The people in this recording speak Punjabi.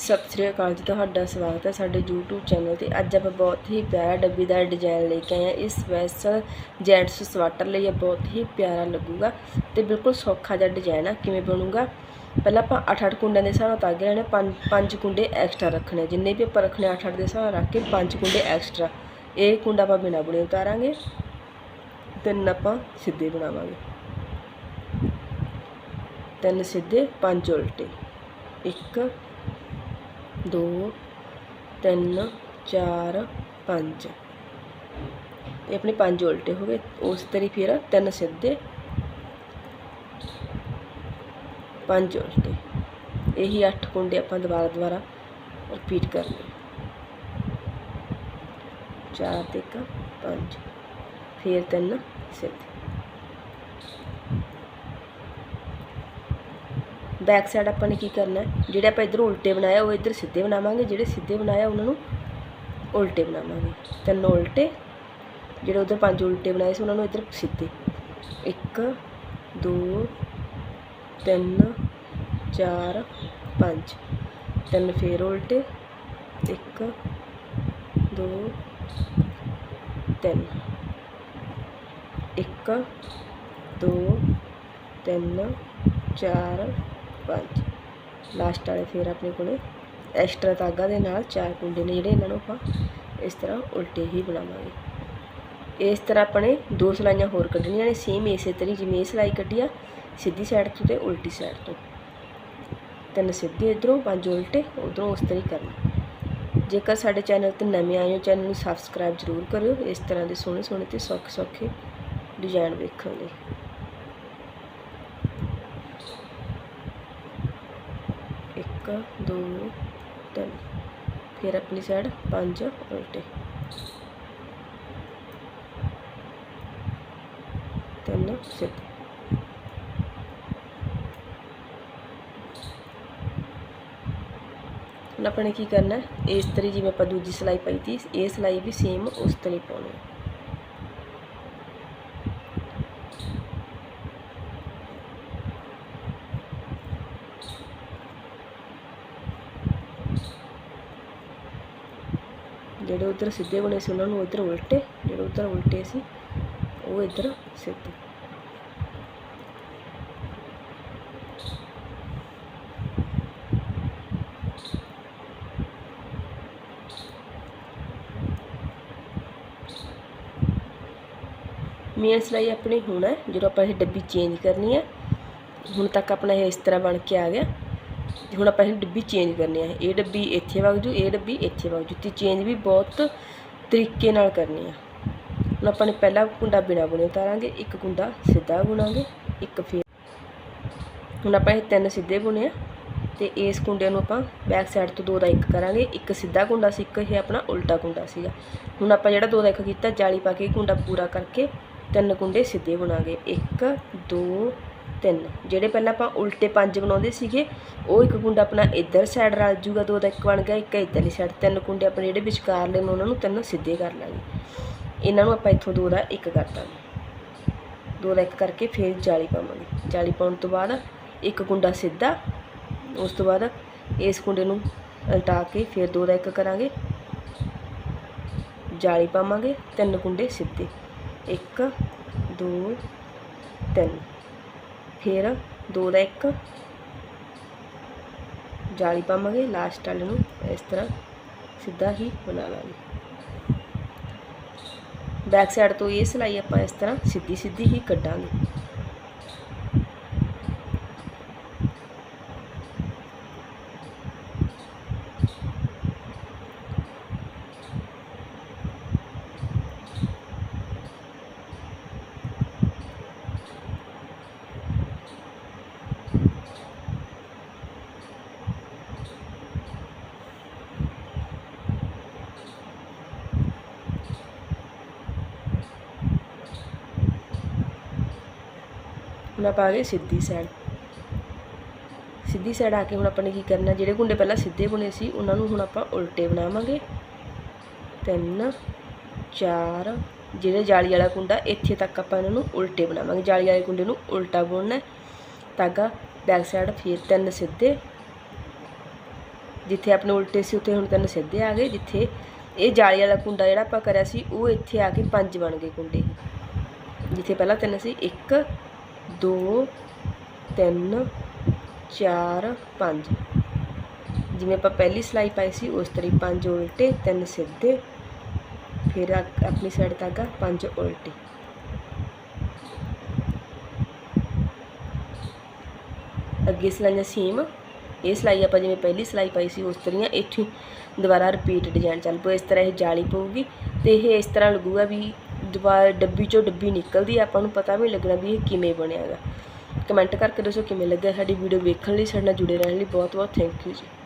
ਸਤਿ ਸ੍ਰੀ ਅਕਾਲ ਜੀ, ਤੁਹਾਡਾ ਸਵਾਗਤ ਹੈ ਸਾਡੇ YouTube ਚੈਨਲ ਤੇ। ਅੱਜ ਆਪਾਂ ਬਹੁਤ ਹੀ ਪਿਆਰਾ ਡੱਬੀਦਾਰ ਡਿਜ਼ਾਈਨ ਲੈ ਕੇ ਆਏ ਹਾਂ। ਇਸ ਸਪੈਸ਼ਲ ਜੈਂਟਸ ਸਵਾਟਰ ਲਈ ਇਹ ਬਹੁਤ ਹੀ ਪਿਆਰਾ ਲੱਗੂਗਾ ਤੇ ਬਿਲਕੁਲ ਸੌਖਾ ਜਿਹਾ ਡਿਜ਼ਾਈਨ ਆ। ਕਿਵੇਂ ਬਣੂਗਾ? ਪਹਿਲਾਂ ਆਪਾਂ 8-8 ਕੁੰਡਿਆਂ ਦੇ ਹਿਸਾਬ ਨਾਲ ਤਾਗੇ ਲੈਣੇ ਪੰਜ ਪੰਜ ਕੁੰਡੇ ਐਕਸਟਰਾ ਰੱਖਣੇ ਜਿੰਨੇ ਵੀ ਆਪਾਂ ਰੱਖਣੇ 8-8 ਦੇ ਹਿਸਾਬ ਨਾਲ ਰੱਖ ਕੇ ਪੰਜ ਕੁੰਡੇ ਐਕਸਟਰਾ ਇਹ ਕੁੰਡਾ ਆਪਾਂ ਬਿਨਾਂ ਬੁਣੇ ਉਤਾਰਾਂਗੇ। ਤਿੰਨ ਆਪਾਂ ਸਿੱਧੇ ਬਣਾਵਾਂਗੇ। ਤਿੰਨ ਸਿੱਧੇ, ਪੰਜ ਉਲਟੇ। ਇੱਕ ਦੋ ਤਿੰਨ ਚਾਰ ਪੰਜ ਇਹ ਆਪਣੇ ਪੰਜ ਉਲਟੇ ਹੋ ਗਏ ਉਸ ਤਰੀ ਫਿਰ ਤਿੰਨ ਸਿੱਧੇ ਪੰਜ ਉਲਟੇ ਇਹੀ 8 ਕੁੰਡੇ ਆਪਾਂ ਦੁਬਾਰਾ ਦੁਬਾਰਾ ਰਿਪੀਟ ਕਰਨੇ ਚਾਰ ਤੇ ਇੱਕ ਪੰਜ ਫਿਰ ਤਿੰਨ ਸਿੱਧੇ ਬੈਕ ਸਾਈਡ ਆਪਾਂ ਨੇ ਕੀ ਕਰਨਾ ਜਿਹੜੇ ਆਪਾਂ ਇਧਰ ਉਲਟੇ ਬਣਾਇਆ, ਉਹ ਇਧਰ ਸਿੱਧੇ ਬਣਾਵਾਂਗੇ। ਜਿਹੜੇ ਸਿੱਧੇ ਬਣਾਇਆ, ਉਹਨਾਂ ਨੂੰ ਉਲਟੇ ਬਣਾਵਾਂਗੇ। ਤਿੰਨ ਉਲਟੇ, ਜਿਹੜੇ ਉਧਰ ਪੰਜ ਉਲਟੇ ਬਣਾਏ ਸੀ, ਉਹਨਾਂ ਨੂੰ ਇਧਰ ਸਿੱਧੇ। 1 2 3 4 5 ਤਿੰਨ ਫੇਰ ਉਲਟੇ। 1 2 3 1 2 3 4 5 ਲਾਸਟ ਵਾਲੇ ਫੇਰ ਆਪਣੇ ਕੋਲੇ ਐਕਸਟਰਾ ਧਾਗਾ ਦੇ ਨਾਲ ਚਾਰ ਕੁੰਡੇ ਨੇ ਜਿਹੜੇ ਇਹਨਾਂ ਨੂੰ ਆਪਾਂ ਇਸ ਤਰ੍ਹਾਂ ਉਲਟੇ ਹੀ ਬਣਾਵਾਂਗੇ। ਇਸ ਤਰ੍ਹਾਂ ਆਪਣੇ ਦੋ ਸਲਾਈਆਂ ਹੋਰ ਕੱਢਣੀਆਂ ਨੇ ਸੇਮ ਇਸੇ ਤਰੀ ਜਿਵੇਂ ਇਹ ਸਲਾਈ ਕੱਢੀ ਆ, ਸਿੱਧੀ ਸਾਈਡ ਤੋਂ ਤੇ ਉਲਟੀ ਸਾਈਡ ਤੋਂ। ਤਿੰਨ ਸਿੱਧੇ ਇਧਰੋਂ, ਪੰਜ ਉਲਟੇ, ਉਧਰੋਂ ਉਸ ਤਰ੍ਹਾਂ ਹੀ ਕਰਨਾ। ਜੇਕਰ ਸਾਡੇ ਚੈਨਲ ਤੇ ਨਵੇਂ ਆਏ ਹੋ ਚੈਨਲ ਨੂੰ ਸਬਸਕ੍ਰਾਈਬ ਜ਼ਰੂਰ ਕਰਿਓ, ਇਸ ਤਰ੍ਹਾਂ ਦੇ ਸੋਹਣੇ ਸੋਹਣੇ ਤੇ ਸੌਖੇ ਸੌਖੇ ਡਿਜ਼ਾਈਨ ਵੇਖਣ ਲਈ। ਇੱਕ, ਦੋ, ਤਿੰਨ। ਫਿਰ ਆਪਣੀ ਸਾਈਡ ਪੰਜ ਉਲਟੇ। ਤਿੰਨ, ਸਿੱਧੇ। ਹੁਣ ਆਪਾਂ ਨੇ ਕੀ ਕਰਨਾ ਇਸ ਤਰੀ ਜਿਵੇਂ ਆਪਾਂ ਦੂਜੀ ਸਲਾਈ ਪਾਈ ਤੀ ਇਹ ਸਲਾਈ ਵੀ ਸੇਮ ਉਸ ਤਰੀ ਪਾਉਣੀ ਹੈ। ਜਿਹੜੇ ਉਧਰ ਸਿੱਧੇ ਬਣੇ ਸੀ, ਉਹਨਾਂ ਨੂੰ ਉਧਰ ਉਲਟੇ, ਜਿਹੜੇ ਉਧਰ ਉਲਟੇ ਸੀ, ਉਹ ਇੱਧਰ ਸਿੱਧੇ। ਮੇਨ ਸਿਲਾਈ ਆਪਣੀ ਹੁਣ ਹੈ, ਜਦੋਂ ਆਪਾਂ ਇਹ ਡੱਬੀ ਚੇਂਜ ਕਰਨੀ ਹੈ, ਹੁਣ ਤੱਕ ਆਪਣਾ ਇਹ ਇਸ ਤਰ੍ਹਾਂ ਬਣ ਕੇ ਆ ਗਿਆ। ਤੇ ਹੁਣ ਆਪਾਂ ਇਹ ਡੱਬੀ ਚੇਂਜ ਕਰਨੀ ਹੈ ਇਹ ਡੱਬੀ ਇੱਥੇ ਵਗ ਜੂ, ਇਹ ਡੱਬੀ ਇੱਥੇ ਵਗ ਜੂ। ਤੇ ਚੇਂਜ ਵੀ ਬਹੁਤ ਤਰੀਕੇ ਨਾਲ ਕਰਨੀ ਆ। ਹੁਣ ਆਪਾਂ ਨੇ ਪਹਿਲਾ ਕੁੰਡਾ ਬਿਨਾ ਬੁਣੇ ਉਤਾਰਾਂਗੇ, ਇੱਕ ਕੁੰਡਾ ਸਿੱਧਾ ਬੁਣਾਂਗੇ, ਇੱਕ ਫੇਰ ਹੁਣ ਆਪਾਂ ਇਹ ਤਿੰਨ ਸਿੱਧੇ ਬੁਣੇ ਆ। ਤੇ ਇਸ ਕੁੰਡੇ ਨੂੰ ਆਪਾਂ ਬੈਕ ਸਾਈਡ ਤੋਂ ਦੋ ਦਾ ਇੱਕ ਕਰਾਂਗੇ। ਇੱਕ ਸਿੱਧਾ ਕੁੰਡਾ ਸੀ, ਇੱਕ ਇਹ ਆਪਣਾ ਉਲਟਾ ਕੁੰਡਾ ਸੀਗਾ। ਹੁਣ ਆਪਾਂ ਜਿਹੜਾ ਦੋ ਦਾ ਇੱਕ ਕੀਤਾ, ਜਾਲੀ ਪਾ ਕੇ ਕੁੰਡਾ ਪੂਰਾ ਕਰਕੇ ਤਿੰਨ ਕੁੰਡੇ ਸਿੱਧੇ ਬਣਾਗੇ। 1 2 ਤਿੰਨ। ਜਿਹੜੇ ਪਹਿਲਾਂ ਆਪਾਂ ਉਲਟੇ ਪੰਜ ਬਣਾਉਂਦੇ ਸੀਗੇ, ਉਹ ਇੱਕ ਕੁੰਡਾ ਆਪਣਾ ਇੱਧਰ ਸਾਈਡ ਰਲ ਜੂਗਾ, ਦੋ ਦਾ ਇੱਕ ਬਣ ਗਿਆ, ਇੱਕ ਇੱਧਰਲੀ ਸਾਈਡ ਤਿੰਨ ਕੁੰਡੇ ਆਪਣੇ ਜਿਹੜੇ ਵਿਚਕਾਰਲੇ ਨੇ ਉਹਨਾਂ ਨੂੰ ਤਿੰਨ ਸਿੱਧੇ ਕਰ ਲਾਂਗੇ। ਇਹਨਾਂ ਨੂੰ ਆਪਾਂ ਇੱਥੋਂ ਦੋ ਦਾ ਇੱਕ ਕਰ ਦਾਂਗੇ। ਦੋ ਦਾ ਇੱਕ ਕਰਕੇ ਫਿਰ ਜਾਲੀ ਪਾਵਾਂਗੇ। ਜਾਲੀ ਪਾਉਣ ਤੋਂ ਬਾਅਦ ਇੱਕ ਕੁੰਡਾ ਸਿੱਧਾ, ਉਸ ਤੋਂ ਬਾਅਦ ਇਸ ਕੁੰਡੇ ਨੂੰ ਉਲਟਾ ਕੇ ਫਿਰ ਦੋ ਦਾ ਇੱਕ ਕਰਾਂਗੇ। ਜਾਲੀ ਪਾਵਾਂਗੇ, ਤਿੰਨ ਕੁੰਡੇ ਸਿੱਧੇ। 1 2 3 ਫਿਰ ਦੋ ਦਾ ਇੱਕ। ਜਾਲੀ ਪਾਵਾਂਗੇ ਲਾਸਟ ਵਾਲੇ ਨੂੰ। ਇਸ ਤਰ੍ਹਾਂ ਸਿੱਧਾ ਹੀ ਬਣਾ ਲਾਂਗੇ। ਬੈਕ ਸਾਈਡ ਤੋਂ ਇਹ ਸਲਾਈ ਆਪਾਂ ਇਸ ਤਰ੍ਹਾਂ ਸਿੱਧੀ ਸਿੱਧੀ ਹੀ ਕੱਢਾਂਗੇ। ਹੁਣ ਆਪਾਂ ਆ ਗਏ ਸਿੱਧੀ ਸਾਈਡ ਸਿੱਧੀ ਸਾਈਡ ਆ ਕੇ ਹੁਣ ਆਪਾਂ ਨੇ ਕੀ ਕਰਨਾ, ਜਿਹੜੇ ਕੁੰਡੇ ਪਹਿਲਾਂ ਸਿੱਧੇ ਬੁਣੇ ਸੀ, ਉਹਨਾਂ ਨੂੰ ਹੁਣ ਆਪਾਂ ਉਲਟੇ ਬਣਾਵਾਂਗੇ। ਤਿੰਨ, ਚਾਰ, ਜਿਹੜੇ ਜਾਲੀ ਵਾਲਾ ਕੁੰਡਾ ਇੱਥੇ ਤੱਕ ਆਪਾਂ ਇਹਨਾਂ ਨੂੰ ਉਲਟੇ ਬਣਾਵਾਂਗੇ। ਜਾਲੀ ਵਾਲੇ ਕੁੰਡੇ ਨੂੰ ਉਲਟਾ ਬੁਣਨਾ ਹੈ। ਬੈਕ ਸਾਈਡ ਫਿਰ ਤਿੰਨ ਸਿੱਧੇ। ਜਿੱਥੇ ਆਪਣੇ ਉਲਟੇ ਸੀ, ਉੱਥੇ ਹੁਣ ਤਿੰਨ ਸਿੱਧੇ ਆ ਗਏ। ਜਿੱਥੇ ਇਹ ਜਾਲੀ ਵਾਲਾ ਕੁੰਡਾ ਜਿਹੜਾ ਆਪਾਂ ਕਰਿਆ ਸੀ, ਉਹ ਇੱਥੇ ਆ ਕੇ ਪੰਜ ਬਣ ਗਏ ਕੁੰਡੇ ਜਿੱਥੇ ਪਹਿਲਾਂ ਤਿੰਨ ਸੀ 1 2 3 4 5 ਜਿਵੇਂ ਆਪਾਂ ਪਹਿਲੀ ਸਲਾਈ ਪਾਈ ਸੀ, ਉਸ ਤਰ੍ਹਾਂ ਹੀ ਪੰਜ ਉਲਟੇ, ਤਿੰਨ ਸਿੱਧੇ। ਫਿਰ ਆਪਣੀ ਸਾਈਡ ਤੱਕ ਆ, ਪੰਜ ਉਲਟੇ। ਅੱਗੇ ਸਲਾਈਆਂ ਸੇਮ ਇਹ ਸਲਾਈ ਆਪਾਂ ਜਿਵੇਂ ਪਹਿਲੀ ਸਲਾਈ ਪਾਈ ਸੀ, ਉਸ ਤਰੀਆਂ ਹੀ ਇੱਥੇ ਦੁਬਾਰਾ ਰਿਪੀਟ ਡਿਜ਼ਾਈਨ ਚੱਲ ਪਊ। ਇਸ ਤਰ੍ਹਾਂ ਇਹ ਜਾਲੀ ਪਊਗੀ ਤੇ ਇਹ ਇਸ ਤਰ੍ਹਾਂ ਲੱਗੂਗਾ ਵੀ ਦੁਬਾਰਾ ਡੱਬੀ ਚੋਂ ਡੱਬੀ ਨਿਕਲਦੀ ਹੈ ਆਪਾਂ ਨੂੰ ਪਤਾ ਵੀ ਲੱਗਣਾ ਵੀ ਇਹ ਕਿਵੇਂ ਬਣਿਆ ਹੈਗਾ। ਕਮੈਂਟ ਕਰਕੇ ਦੱਸੋ ਕਿਵੇਂ ਲੱਗਿਆ ਸਾਡੀ ਵੀਡੀਓ ਵੇਖਣ ਲਈ, ਸਾਡੇ ਨਾਲ ਜੁੜੇ ਰਹਿਣ ਲਈ ਬਹੁਤ ਬਹੁਤ ਥੈਂਕ ਯੂ ਜੀ।